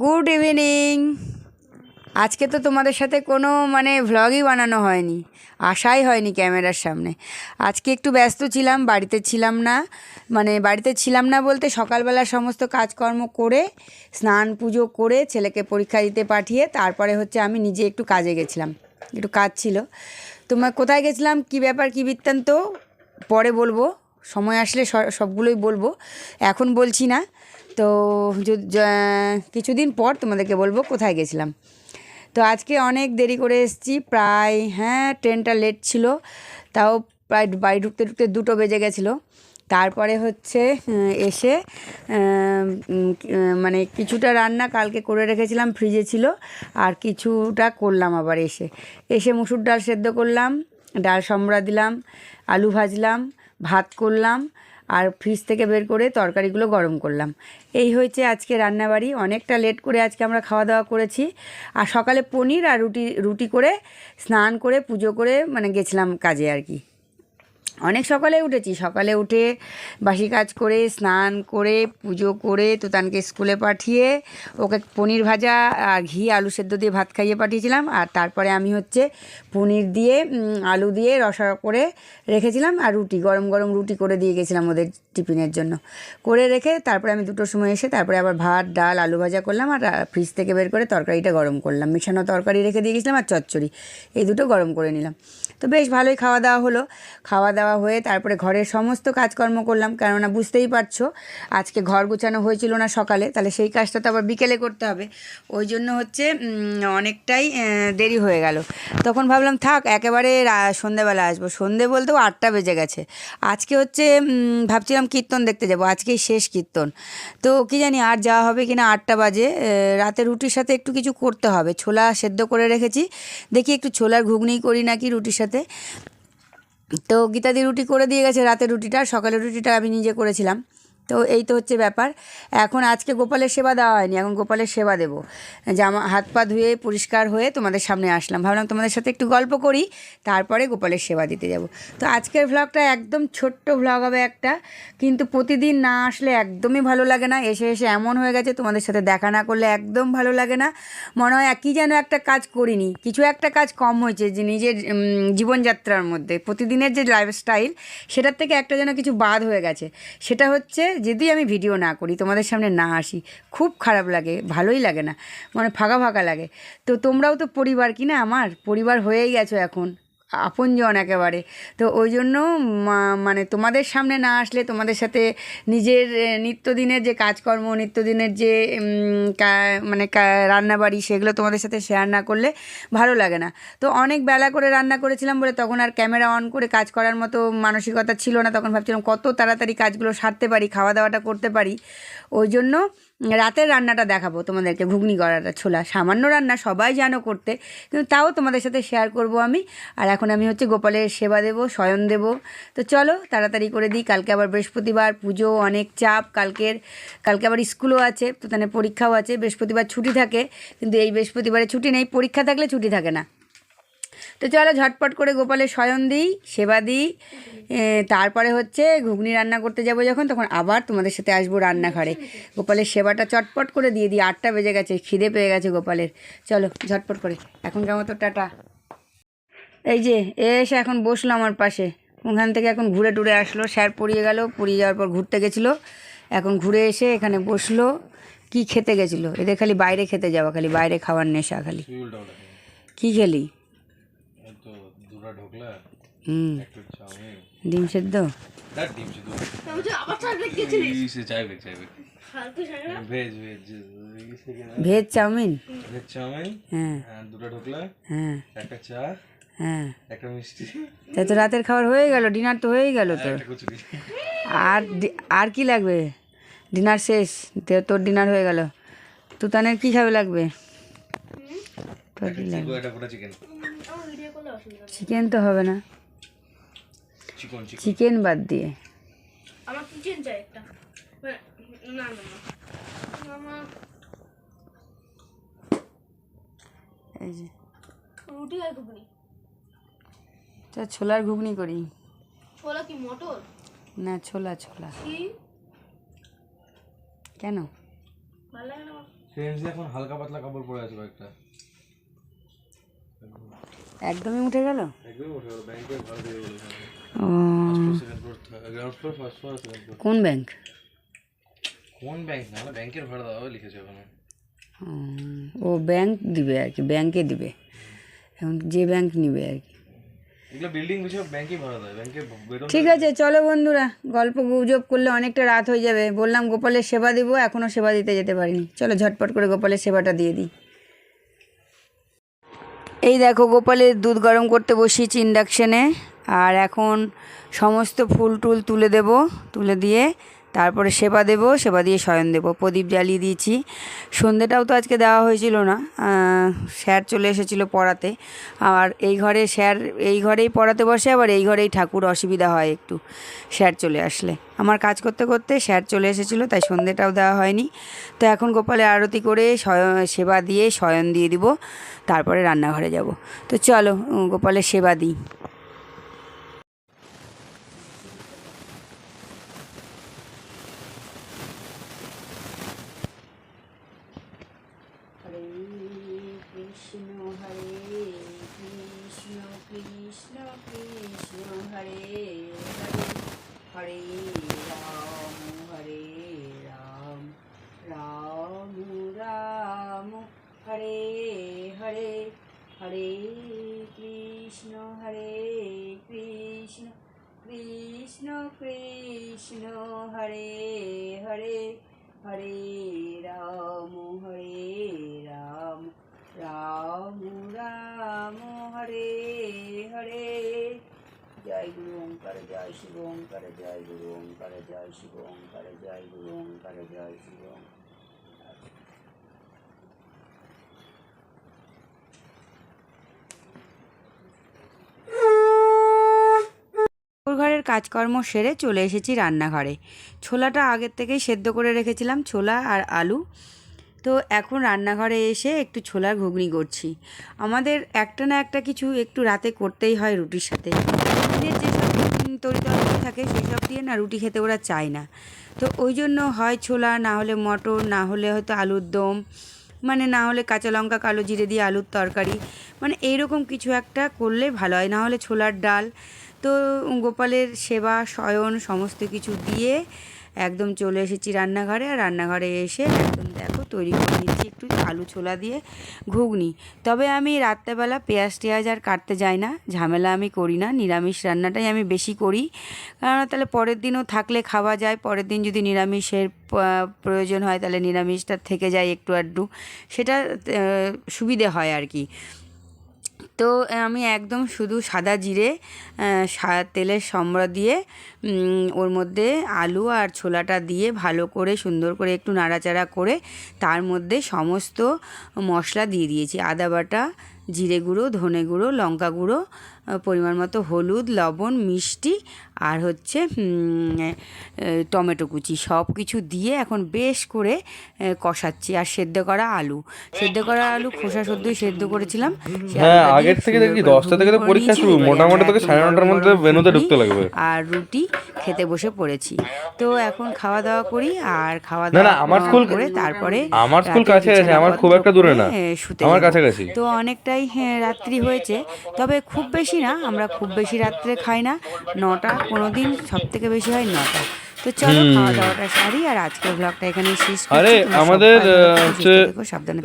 Good evening আজকে তো তোমাদের সাথে কোনো মানে ভ্লগই বানানো হয়নি। আশাই হয়নি ক্যামেরার সামনে। আজকে একটু ব্যস্ত ছিলাম, বাড়িতে ছিলাম না। মানে বাড়িতে ছিলাম না বলতে সকালবেলা সমস্ত কাজকর্ম করে, স্নান পুজো করে ছেলেকে পরীক্ষা দিতে পাঠিয়ে তারপরে হচ্ছে আমি নিজে একটু কাজে গেছিলাম। একটু কাজ ছিল। তোমার কোথায় গেছিলাম? কি ব্যাপার, কি বৃত্তান্ত? পরে বলব। সময় আসলে সবগুলোই বলব। এখন বলছি না। তো কিছুদিন পর তোমাদেরকে বলব কোথায় গেছিলাম। তো আজকে অনেক দেরি করে এসেছি, প্রায় হ্যাঁ ট্রেনটা লেট ছিল, তাও প্রায় বাড়ি ঢুকতে ঢুকতে দুটো বেজে গেছিল। তারপরে হচ্ছে এসে মানে কিছুটা রান্না কালকে করে রেখেছিলাম, ফ্রিজে ছিল, আর কিছুটা করলাম আবার এসে। এসে মুসুর ডাল সেদ্ধ করলাম, ডাল সম্বরা দিলাম, আলু ভাজলাম, ভাত করলাম আর ফ্রিজ থেকে বের করে তরকারিগুলো গরম করলাম। এই হয়েছে আজকে রান্নাবাড়ি। অনেকটা লেট করে আজকে আমরা খাওয়া দাওয়া করেছি। আর সকালে পনির আর রুটি রুটি করে স্নান করে, পুজো করে মানে গেছিলাম কাজে আর কি। অনেক সকালে উঠেছি। সকালে উঠে বাসি কাজ করে, স্নান করে, পুজো করে তুতানকে স্কুলে পাঠিয়ে ওকে পনির ভাজা আর ঘি আলু সেদ্ধ দিয়ে ভাত খাইয়ে পাঠিয়েছিলাম। আর তারপরে আমি হচ্ছে পনির দিয়ে আলু দিয়ে রসা করে রেখেছিলাম আর রুটি, গরম গরম রুটি করে দিয়ে গেছিলাম ওদের টিফিনের জন্য। করে রেখে তারপরে আমি দুটোর সময় এসে তারপরে আবার ভাত, ডাল, আলু ভাজা করলাম আর ফ্রিজ থেকে বের করে তরকারিটা গরম করলাম। মেশানো তরকারি রেখে দিয়ে গেছিলাম আর চচ্চড়ি, এই দুটো গরম করে নিলাম। তো বেশ ভালোই খাওয়া দাওয়া হলো। খাওয়া দাওয়া হয়ে তারপরে ঘরের সমস্ত কাজকর্ম করলাম। কেননা বুঝতেই পারছ, আজকে ঘর গোছানো হয়েছিল না সকালে, তাহলে সেই কাজটা তো আবার বিকেলে করতে হবে। ওই জন্য হচ্ছে অনেকটাই দেরি হয়ে গেল। তখন ভাবলাম, থাক, একেবারে সন্ধেবেলা আসব। সন্ধে বলতেও আটটা বেজে গেছে। আজকে হচ্ছে ভাবছিলাম কীর্তন দেখতে যাব। আজকেই শেষ কীর্তন। তো কি জানি আর যাওয়া হবে কিনা, আটটা বাজে। রাতে রুটির সাথে একটু কিছু করতে হবে। ছোলা সেদ্ধ করে রেখেছি। দেখি একটু ছোলার ঘুগনি করি নাকি রুটির সাথে। তো গীতাদি রুটি করে দিয়ে গেছে রাতের রুটিটা সকালের রুটিটা আমি নিজে করেছিলাম। তো এই তো হচ্ছে ব্যাপার। এখন আজকে গোপালের সেবা দেওয়া হয়নি, এখন গোপালের সেবা দেবো। জামা, হাত পা ধুয়ে পরিষ্কার হয়ে তোমাদের সামনে আসলাম। ভাবলাম তোমাদের সাথে একটু গল্প করি, তারপরে গোপালের সেবা দিতে যাব। তো আজকের ভ্লগটা একদম ছোট্ট ভ্লগ হবে একটা, কিন্তু প্রতিদিন না আসলে একদমই ভালো লাগে না। এসে এসে এমন হয়ে গেছে, তোমাদের সাথে দেখা না করলে একদম ভালো লাগে না। মনে হয় কী যেন একটা কাজ করিনি। কিছু একটা কাজ কম হয়েছে যে নিজের জীবনযাত্রার মধ্যে, প্রতিদিনের যে লাইফস্টাইল সেটার থেকে একটা যেন কিছু বাদ হয়ে গেছে। সেটা হচ্ছে যদি আমি ভিডিও না করি, তোমাদের সামনে না আসি, খুব খারাপ লাগে, ভালোই লাগে না মানে ফাঁকা ফাঁকা লাগে। তো তোমরাও তো পরিবার কি না আমার? পরিবার হয়েই গেছো এখন। আপনজন একেবারে। তো ওই জন্য মানে তোমাদের সামনে না আসলে তোমাদের সাথে নিজের নিত্যদিনের যে কাজকর্ম, নিত্যদিনের যে মানে রান্নাবাড়ি, সেগুলো তোমাদের সাথে শেয়ার না করলে ভালো লাগে না। তো অনেক বেলা করে রান্না করেছিলাম বলে তখন আর ক্যামেরা অন করে কাজ করার মতো মানসিকতা ছিল না। তখন ভাবছিলাম কত তাড়াতাড়ি কাজগুলো সারতে পারি খাওয়া দাওয়াটা করতে পারি। ওই জন্য রাতের রান্নাটা দেখাবো তোমাদেরকে, ঘুগনি করাটা ছোলা। সামান্য রান্না সবাই জানো করতে, কিন্তু তাও তোমাদের সাথে শেয়ার করব আমি। আর এখন আমি হচ্ছে গোপালের সেবা দেব, শয়ন দেব। তো চলো, তাড়াতাড়ি করে দিই। কালকে আবার বৃহস্পতিবার, পুজো, অনেক চাপ। কালকের, কালকে আবার স্কুলও আছে, তো তাহলে পরীক্ষাও আছে। বৃহস্পতিবার ছুটি থাকে, কিন্তু এই বৃহস্পতিবারে ছুটি নেই। পরীক্ষা থাকলে ছুটি থাকে না। তো চলো, ঝটপট করে গোপালের শয়ন দিই, সেবা দিই। তারপরে হচ্ছে ঘুগনি রান্না করতে যাব যখন, তখন আবার তোমাদের সাথে আসব রান্নাঘরে। গোপালের সেবাটা চটপট করে দিয়ে দিই। আটটা বেজে গেছে, খিদে পেয়ে গেছে গোপালের। চলো, ঝটপট করে। এখন কেমন তো টাটা। এই যে এসে এখন বসল আমার পাশে। ওখান থেকে এখন ঘুরে টুরে আসলো স্যার পড়িয়ে গেল পড়িয়ে যাওয়ার পর ঘুরতে গেছিল। এখন ঘুরে এসে এখানে বসল কি খেতে গেছিল? এদের খালি বাইরে খেতে যাওয়া খালি বাইরে খাওয়ার নেশা খালি। কি খেলি? হুম। ডিম সেদ্ধ? Veg chowmein? ভেজ চাউমিন হ্যাঁ। আর দুটা ঢোকলা হ্যাঁ। একটা চা হ্যাঁ। তাই তো রাতের খাবার হয়ে গেল ডিনার তো হয়েই গেল তো আর আর কি লাগবে? ডিনার শেষ তো- তোর ডিনার হয়ে গেল। তুতানের কি খাবে লাগবে? তোর কি লাগবে? চিকেন। চিকেন তো হবে না। Chicken chicken. বাদ দিয়ে। আমার কিচেন চাই একটা। না না না এই যে। রুটি আর ঘুগনি। চল ছোলার ঘুগনি করি। ছোলা কি মটর? না ছোলা ছোলা। কি? কেন? ভালো লাগে না আমার। ফ্রেন্ডস এখন হালকা পাতলা কাপড় পরে আছে কয়েকটা। একদমই উঠে গেল? একদমই উঠে গেল ব্যাংকের ভাড়া দিয়ে গেল ও। Second floor ground floor first floor কোন ব্যাংক কোন ব্যাংক না ব্যাংকের ভাড়া হবে লিখেছে ওখানে। ও ব্যাংক দিবে আর কি ব্যাংকে দিবে। এখন যে ব্যাংক নিবে আর কি। ঠিক আছে চলো বন্ধুরা গল্প গুজব করলে অনেকটা রাত হয়ে যাবে। বললাম গোপালের সেবা দিব এখনও সেবা দিতে যেতে পারিনি। চলো ঝটপট করে গোপালের সেবাটা দিয়ে দিই। এই দেখো গোপালের দুধ গরম করতে বসিয়েছি ইন্ডাকশনে আর এখন সমস্ত ফুল টুল তুলে দেব তুলে দিয়ে তারপরে সেবা দেব, সেবা দিয়ে শয়ন দেব। প্রদীপ জ্বালিয়ে দিয়েছি। সন্ধেটাও তো আজকে দেওয়া হয়েছিল না। স্যার চলে এসেছিল পড়াতে। আর এই ঘরে স্যার, এই ঘরেই পড়াতে বসে, আবার এই ঘরেই ঠাকুর অসুবিধা হয় একটু। স্যার চলে আসলে। আমার কাজ করতে করতে স্যার চলে এসেছিল, তাই সন্ধেটাও দেওয়া হয়নি। তো এখন গোপালের আরতি করে সেবা দিয়ে শয়ন দিয়ে দিব। তারপরে রান্নাঘরে যাব। তো চলো গোপালের সেবা দিই হরে কৃষ্ণ হরে কৃষ্ণ কৃষ্ণ কৃষ্ণ হরে হরে হরে রাম হরে রাম রাম রাম হরে হরে হরে কৃষ্ণ হরে কৃষ্ণ কৃষ্ণ কৃষ্ণ, হরে হরে হরে রাম হরে রাম রাম রাম, হরে হরে। জয় গুরু ওঙ্কার, জয় শিব ওঙ্কার, জয় গুরু ওঙ্কার, জয় শিব ওঙ্কার, জয় গুরু ওঙ্কার, জয় শিব ওঙ্কার। ঘরের কাজকর্ম সেরে চলে এসেছি রান্নাঘরে। ছোলাটা আগের থেকেই সেদ্ধ করে রেখেছিলাম, ছোলা আর আলু। তো এখন রান্নাঘরে এসে একটু ছোলার ঘুগনি করছি। আমাদের একটা না একটা কিছু একটু রাতে করতেই হয় রুটির সাথে। যেসব তরি তরকারি থাকে সেসব দিয়ে না রুটি খেতে ওরা চায় না। তো ওই জন্য হয় ছোলা, না হলে মটর, না হলে হয়তো আলুর দম মানে না হলে কাঁচা লঙ্কা, কালো জিরে দিয়ে আলুর তরকারি। মানে এইরকম কিছু একটা করলে ভালো হয়, না হলে ছোলার ডাল। তো গোপালের সেবা, শয়ন, সমস্ত কিছু দিয়ে একদম চলে এসেছি রান্নাঘরে। আর রান্নাঘরে এসে একদম দেখো তৈরি করে নিচ্ছি একটু আলু ছোলা দিয়ে ঘুগনি। তবে আমি রাত্রেবেলা পেঁয়াজ টেয়াজ আর কাটতে যাই না। ঝামেলা আমি করি না। নিরামিষ রান্নাটাই আমি বেশি করি। কারণ তাহলে পরের দিনও থাকলে খাওয়া যায়। পরের দিন যদি নিরামিষের প্রয়োজন হয় তাহলে নিরামিষটা থেকে যায় একটু আধটু। সেটা সুবিধে হয় আর কি। তো আমি একদম শুধু সাদা জিরে তেলের সম্বরা দিয়ে ওর মধ্যে আলু আর ছোলাটা দিয়ে ভালো করে, সুন্দর করে একটু নাড়াচাড়া করে, তার মধ্যে সমস্ত মশলা দিয়ে দিয়েছি। আদা বাটা, জিরে গুঁড়ো, ধনে গুঁড়ো, লঙ্কা গুঁড়ো পরিমাণ মতো হলুদ, লবণ, মিষ্টি আর হচ্ছে টমেটো কুচি সব কিছু দিয়ে এখন বেশ করে কষাচ্ছি আর সেদ্ধ করা আলু সেদ্ধ করা আলু খোসা সদ্যই সেদ্ধ করেছিলাম হ্যাঁ, আগের থেকে দেখি দশটা থেকে তো পরীক্ষা শুরু। মোটামুটি তোকে সাড়ে নটার মধ্যে ঘুগনি ঢুকতে লাগবে। আর রুটি খেতে বসে পড়েছি তো এখন খাওয়া দাওয়া করি আর খাওয়া দাওয়া আমার স্কুল- করে তারপরে আমার স্কুল কাছে আছে, আমার খুব একটা দূরে না। আমার। কাছাকাছি। তো অনেকটাই হ্যাঁ, রাত্রি হয়েছে তবে খুব বেশি না আমরা খুব বেশি রাত্রে খাই না নটা কোনো দিন সব থেকে বেশি হয় নটা। তো চলো খাওয়া দাওয়াটা সারি আর আজকের ব্লগটা এখানে শেষ আরে, আমাদের, হচ্ছে- সাবধানে